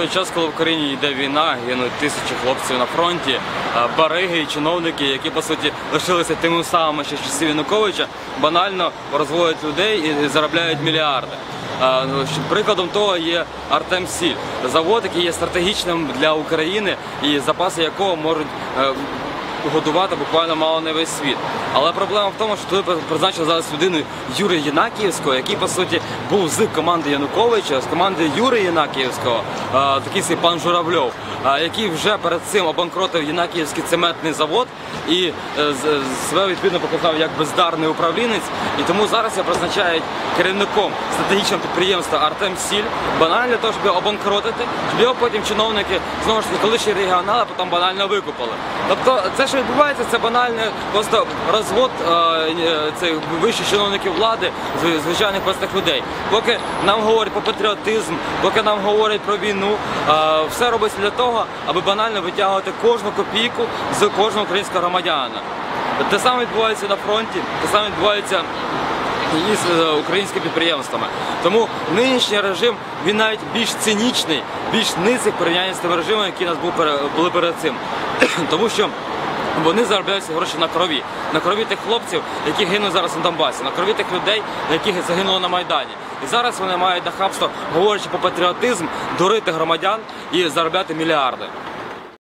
той час, коли в Україні йде війна, гинуть тисячі хлопців на фронті, е, бариги і чиновники, які по суті лишилися тими самими ще часів Януковича, банально розводять людей і заробляють мільярди. Е, ну, Прикладом того є Артем Сіль, завод, який є стратегічним для України і запаси якого можуть е, годувати буквально мало не весь світ. Але проблема в тому, що туди призначили зараз людину Юри Єнакіївського, який по суті був з команди Януковича, з команди Юри Єнакіївського, такий свій пан Журавльов, який вже перед цим обанкротив Єнакіївський цементний завод і е, себе відповідно показав як бездарний управлінець. І тому зараз я призначають керівником стратегічного підприємства Артем Сіль, банально для того, щоб його обанкротити, щоб його потім чиновники знову ж таки колишні регіонали потім банально викупили. Тобто це, що відбувається, це банальний просто розвод е, е, цих вищих чиновників влади звичайних простих людей. Поки нам говорять про патріотизм, поки нам говорять про війну, е, все робиться для того, аби банально витягувати кожну копійку з кожного українського громадянина. Те саме відбувається на фронті, те саме відбувається і з е, українськими підприємствами. Тому нинішній режим він навіть більш цинічний, більш низький в порівнянні з тими режимами, які у нас був були перед цим. Тому що вони заробляються гроші на крові, на крові тих хлопців, які гинуть зараз на Донбасі, на крові тих людей, яких загинули на Майдані. І зараз вони мають нахабство, говорячи про патріотизм, дурити громадян і заробляти мільярди.